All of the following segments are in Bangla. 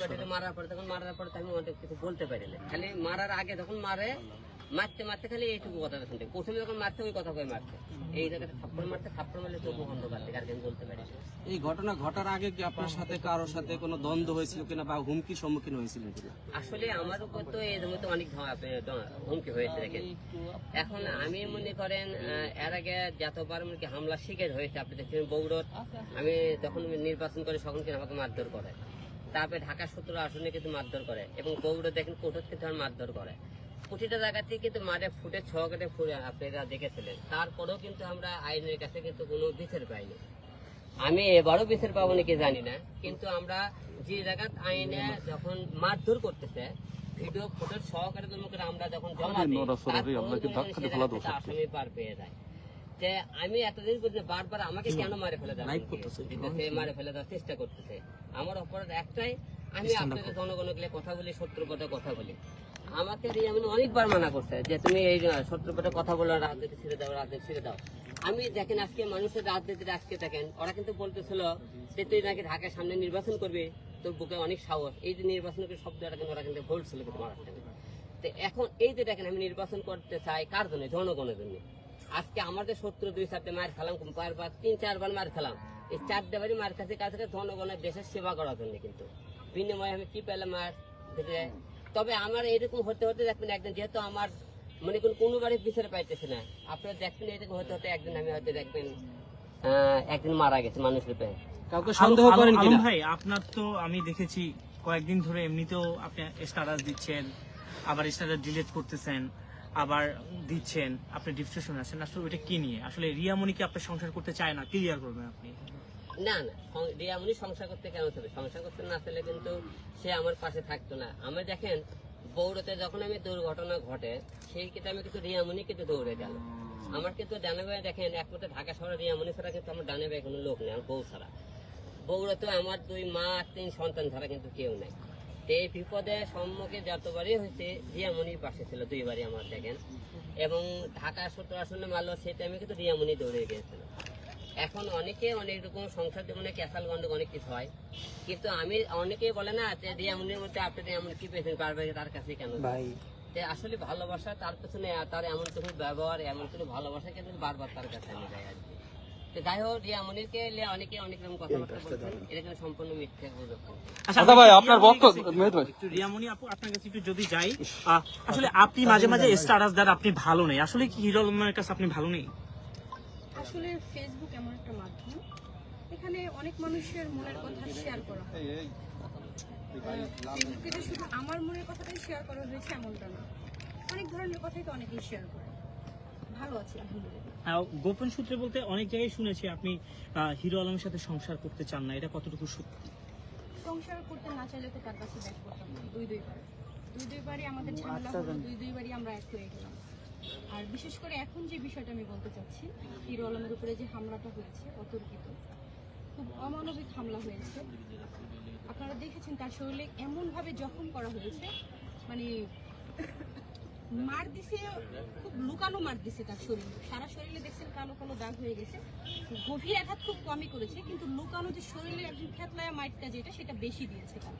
পাঠিয়ে মারার পরে তখন মারার পরে আমি অনেক কিছু বলতে পারি না। খালি মারার আগে যখন মারে মারতে মারতে খালি এইটুকু কথাটা শুনতে। প্রথমে যখন মারতে ওই কথা কয়ে মারতে এই থাপ্পড় মারতে থাপ্পড় মারলে চোখ বন্ধ করতে আর বলতে পারি এই ঘটনা ঘটার আগে কি আপনার সাথে কারোর সাথে কোনো দ্বন্দ্ব হয়েছিল কিনা বা হুমকির সম্মুখীন হয়েছিলেন কিনা? আসলে আমার উপর তো এই তো অনেক হুমকি হয়েছে দেখেন। এখন আমি মনে করেন এর আগে যতবার মনে কি হামলা শিকার হয়েছে আপনি দেখছেন বৌড়ত আমি যখন নির্বাচন করে তখন কিন্তু আমাকে মারধর করে। তারপরে ঢাকা সতেরো আসনে কিন্তু মারধর করে এবং বৌড় দেখেন কোর্টত কিন্তু মারধর করে। প্রতিটা জায়গাতে কিন্তু মারে ফুটে ছ কেটে ফুটে আপনারা দেখেছিলেন। তারপরেও কিন্তু আমরা আইনের কাছে কিন্তু কোনো বিচার পাইনি। আমি এবারও বিচার পাবো নাকি জানি না কিন্তু আমরা যে জায়গাত আইনে যখন মারধর করতেছে ভিডিও ফটো সহকারে আমরা যখন জমা দিই জায়গা আসামি পার পেয়ে যায়। যে আমি এতদিন বলছি বারবার আমাকে কেন মারে ফেলে দেওয়া মারে ফেলে দেওয়ার চেষ্টা করতেছে। আমার অপরাধ একটাই আমি আপনাদের জনগণকে গেলে কথা বলি কথা বলি। আমাকে আমি অনেকবার মানা করছে যে তুমি এই পথে কথা বলো রাজনীতি ছেড়ে দাও রাজনীতি ছেড়ে দাও। আমি দেখেন আজকে মানুষের রাজনীতির আজকে দেখেন ওরা কিন্তু বলতেছিল যে তুই নাকি ঢাকার সামনে নির্বাচন করবি তোর বুকে অনেক সাহস। এই যে নির্বাচন করে শব্দটা কিন্তু ওরা কিন্তু বলছিল কিন্তু মহারাষ্ট্রে তো এখন এই যে দেখেন আমি নির্বাচন করতে চাই কার জন্য? জনগণের জন্য। আজকে আমাদের শত্রু দুই সাথে মার খেলাম বারবার তিন চারবার মার খেলাম। এই চারটে বাড়ি মার কাছে কাছে জনগণের দেশের সেবা করার জন্য কিন্তু। বিনিময়ে আমি কি পেলাম মার দেখে তবে আমার এরকম হতে হতে দেখবেন একদিন যেহেতু আমার মনে করুন কোনো বাড়ি পিছনে পাইতেছে না আপনারা দেখবেন এরকম হতে হতে একদিন আমি হয়তো দেখবেন আহ, একদিন মারা গেছে মানুষ পেয়ে কাউকে সন্দেহ করেন কিনা? ভাই আপনার তো আমি দেখেছি কয়েকদিন ধরে এমনিতেও আপনি স্ট্যাটাস দিচ্ছেন আবার স্ট্যাটাস ডিলিট করতেছেন। আবার দিচ্ছেন, আপনি ডিপ্রেশন আছেন, আসলে ওটা কি নিয়ে? আসলে রিয়ামণি কি আপনার সংসার করতে চায় না? ক্লিয়ার করবেন আপনি। না না সংসার করতে কেন সংসার করতে না চলে কিন্তু সে আমার পাশে থাকতো না। আমি দেখেন বৌড়তে যখন আমি দুর্ঘটনা ঘটে, সেই কিন্তু আমি কিন্তু রিয়ামণি কিন্তু দৌড়ে গেল। আমার কিন্তু ডানে ভাই দেখেন একমাত্র ঢাকা শহরে রিয়ামণি ছাড়া কিন্তু আমার ডানে ভাই কোনো লোক নেই, আমার বউ ছাড়া। বৌড়তে আমার দুই মা তিন সন্তান ছাড়া কিন্তু কেউ নেই। এই বিপদে সম্মুখে যতবারই হয়েছে রিয়ামণির পাশে ছিল দুইবারই আমার দেখেন। এবং ঢাকা সত্তর আসনে মারলো সেই টাইমে কিন্তু রিয়ামণি দৌড়ে গিয়েছিল। এখন অনেকে অনেক রকম সংসার জীবনে ক্যাসাল গন্ডক অনেক কিছু হয়। কিন্তু আমি অনেকেই বলে না যে রিয়ামনির মধ্যে আপনি এমন কি পেয়েছেন বারবার তার কাছে কেন? ভাই। আসলে ভালোবাসা তার পেছনে তার এমন কিছু ব্যবহার এমন কিছু ভালোবাসা কিন্তু বারবার তার কাছে আমি যাই আর কি। আপনি মাঝে মাঝে স্ট্যাটাস দেন আপনি ভালো নেই। আসলে কি হিরো আলমের কাছে আপনি ভালো নেই? আসলে ফেসবুক এমন একটা মাধ্যম এখানে অনেক মানুষের মনের কথা শেয়ার করা হয়। ফেসবুকে শুধু আমার মনের কথাটাই শেয়ার করা হয়েছে এমনটা না। অনেক ধরনের কথাই তো অনেকেই শেয়ার করে। ভালো আছি গোপন সূত্রে বলতে অনেক জায়গায় শুনেছি আপনি হিরো আলমের সাথে সংসার করতে চান না এটা কতটুকু সত্যি? সংসার করতে না চাইলে তো তার কাছে ব্যাক করতাম না দুই দুইবার দুই দুইবারই আমাদের ঝামেলা হলো দুই দুইবারই আমরা এক হয়ে গেলাম। আর বিশেষ করে এখন যে বিষয়টা আমি বলতে চাচ্ছি হিরো আলমের উপরে যে হামলাটা হয়েছে অতর্কিত খুব অমানবিক হামলা হয়েছে। আপনারা দেখেছেন তার শরীরে এমনভাবে জখম করা হয়েছে মানে মার দিছে, খুব লুকানো মার দিছে তার শরীরে। সারা শরীরে দেখছেন কালো কালো দাগ হয়ে গেছে। গভীর আঘাত খুব কমই করেছে, কিন্তু লুকানো যে শরীরে একজন খেতলায় মাইটটা যেটা, সেটা বেশি দিয়েছে তার।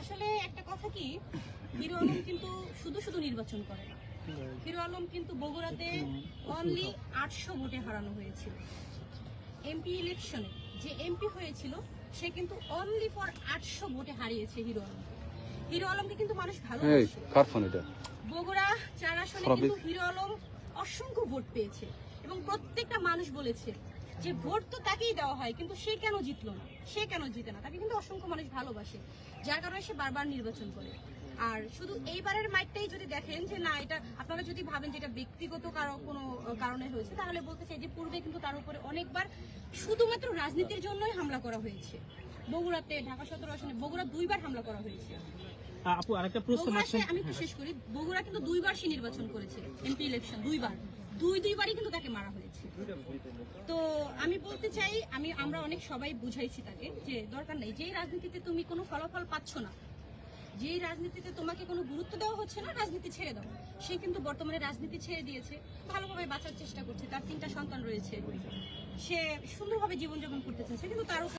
আসলে একটা কথা কি, হিরো আলম কিন্তু শুধু শুধু নির্বাচন করে না। হিরো আলম কিন্তু বগুড়াতে অনলি আটশো ভোটে হারানো হয়েছিল। এমপি ইলেকশনে যে এমপি হয়েছিল, সে কিন্তু অনলি ফর আটশো ভোটে হারিয়েছে হিরো আলম। হিরো আলমকে কিন্তু মানুষ কার ফোন এটা? বগুড়া চার আসনে কিন্তু হিরো আলম অসংখ্য ভোট পেয়েছে এবং প্রত্যেকটা মানুষ বলেছে যে ভোট তো তাকেই দেওয়া হয় কিন্তু সে কেন জিতলো না? সে কেন জিতে না? তাকে কিন্তু অসংখ্য মানুষ ভালোবাসে যার কারণে সে বারবার নির্বাচন করে। আর শুধু এইবারের মাইকটাই যদি দেখেন যে না এটা আপনারা যদি ভাবেন যে এটা ব্যক্তিগত কারও কোনো কারণে হয়েছে তাহলে বলতে চাই যে পূর্বে কিন্তু তার উপরে অনেকবার শুধুমাত্র রাজনীতির জন্যই হামলা করা হয়েছে। বগুড়াতে ঢাকা সদর আসনে বগুড়া দুইবার হামলা করা হয়েছে। আপু আরেকটা প্রশ্ন সে- আমি একটু শেষ করি বগুড়া কিন্তু দুইবার সে নির্বাচন করেছে এমপি ইলেকশন দুইবার। দুই দুইবারই কিন্তু তাকে মারা হয়েছে। তো আমি বলতে চাই আমি আমরা অনেক সবাই বুঝাইছি তাকে যে দরকার নেই যেই রাজনীতিতে তুমি কোনো ফলাফল পাচ্ছ না যেই রাজনীতিতে তোমাকে কোনো গুরুত্ব দেওয়া হচ্ছে না রাজনীতি ছেড়ে দাও। সে কিন্তু বর্তমানে রাজনীতি ছেড়ে দিয়েছে ভালোভাবে বাঁচার চেষ্টা করছে তার তিনটা সন্তান রয়েছে। সে সুন্দরভাবে জীবনযাপন করতে চাইছে কিন্তু তার